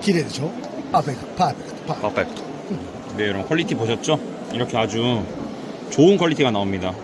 기대되죠? 퍼펙트, 퍼펙트, 퍼펙트. 네, 여러분 퀄리티 보셨죠? 이렇게 아주 좋은 퀄리티가 나옵니다.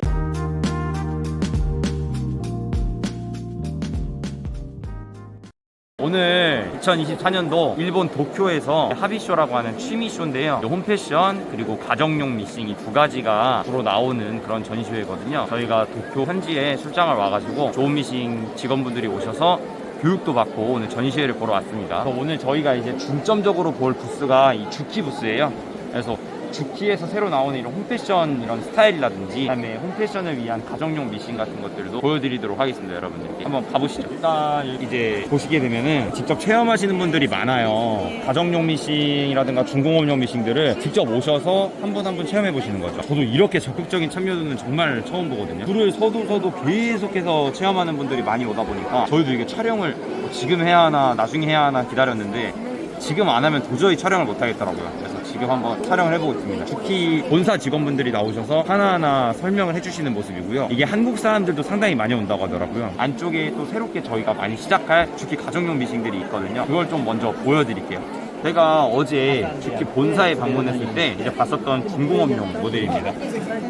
오늘 2024년도 일본 도쿄에서 하비쇼라고 하는 취미쇼인데요. 홈패션 그리고 가정용 미싱이 두 가지가 주로 나오는 그런 전시회거든요. 저희가 도쿄 현지에 출장을 와가지고 좋은 미싱 직원분들이 오셔서 교육도 받고 오늘 전시회를 보러 왔습니다. 오늘 저희가 이제 중점적으로 볼 부스가 이 주키 부스예요. 그래서 주키에서 새로 나오는 이런 홈패션 이런 스타일이라든지 그다음에 홈패션을 위한 가정용 미신 같은 것들도 보여드리도록 하겠습니다 여러분들께. 한번 가보시죠. 일단 이제 보시게 되면은 직접 체험하시는 분들이 많아요. 가정용 미싱이라든가 중공업용 미싱들을 직접 오셔서 한 분 한 분 체험해 보시는 거죠. 저도 이렇게 적극적인 참여도는 정말 처음 보거든요. 줄을 서도 서도 계속해서 체험하는 분들이 많이 오다 보니까 저희도 이게 촬영을 뭐 지금 해야 하나 나중에 해야 하나 기다렸는데 지금 안 하면 도저히 촬영을 못 하겠더라고요. 지금 한번 촬영을 해보고 있습니다. 주키 본사 직원분들이 나오셔서 하나하나 설명을 해주시는 모습이고요. 이게 한국 사람들도 상당히 많이 온다고 하더라고요. 안쪽에 또 새롭게 저희가 많이 시작할 주키 가정용 미싱들이 있거든요. 그걸 좀 먼저 보여드릴게요. 제가 어제 주키 본사에 방문했을 때 이제 봤었던 중공업용 모델입니다.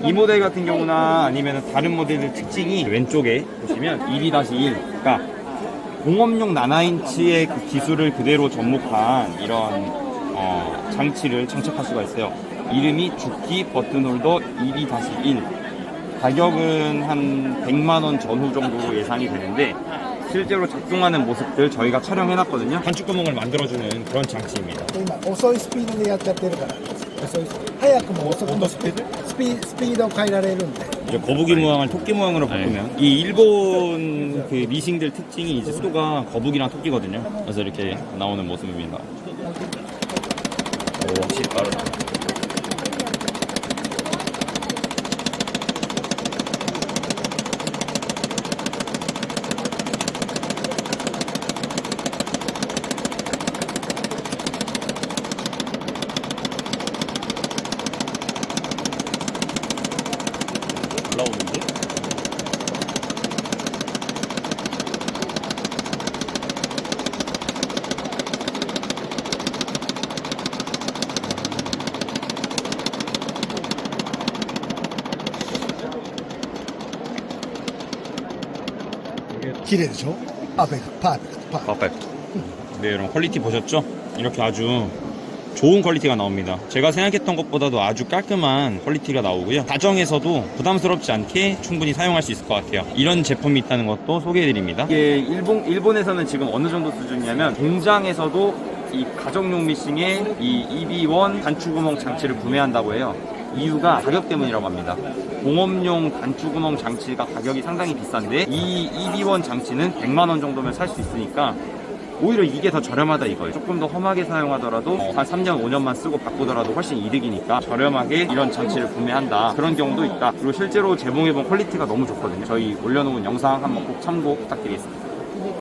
이 모델 같은 경우나 아니면 다른 모델들 특징이 왼쪽에 보시면 1-1, 그러니까 공업용 나나인치의 그 기술을 그대로 접목한 이런 어, 장치를 장착할 수가 있어요. 이름이 주키 버튼홀더 2B-1. 가격은 한 100만 원 전후 정도 예상이 되는데 실제로 작동하는 모습들 저희가 촬영해놨거든요. 반축구멍을 만들어주는 그런 장치입니다. 今遅いスピードでやっちゃってるから遅いスピード早くも遅くもスピスピスピードを変えられるんで 이제 거북이 모양을 토끼 모양으로 바꾸면 이 일본 그 미싱들 특징이 이제 수도가 거북이랑 토끼거든요. 그래서 이렇게 나오는 모습입니다. 오, 확실히 빠르다. 올라오는데? 綺麗でしょパーフェクトパーフェクトパーフェク 퍼펙트. 네, 여러분 퀄리티 보셨죠? 이렇게 아주 좋은 퀄리티가 나옵니다. 제가 생각했던 것보다도 아주 깔끔한 퀄리티가 나오고요. 가정에서도 부담스럽지 않게 충분히 사용할 수 있을 것 같아요. 이런 제품이 있다는 것도 소개해드립니다. 이게 일본, 일본에서는 지금 어느 정도 수준이냐면 공장에서도 이 가정용 미싱의 이 EB1 단추구멍 장치를 구매한다고 해요. 이유가 가격 때문이라고 합니다. 공업용 단추구멍 장치가 가격이 상당히 비싼데 이 EB1 장치는 100만 원 정도면 살 수 있으니까 오히려 이게 더 저렴하다 이거예요. 조금 더 험하게 사용하더라도 한 3년, 5년만 쓰고 바꾸더라도 훨씬 이득이니까 저렴하게 이런 장치를 구매한다. 그런 경우도 있다. 그리고 실제로 제공해본 퀄리티가 너무 좋거든요. 저희 올려놓은 영상 한번 꼭 참고 부탁드리겠습니다.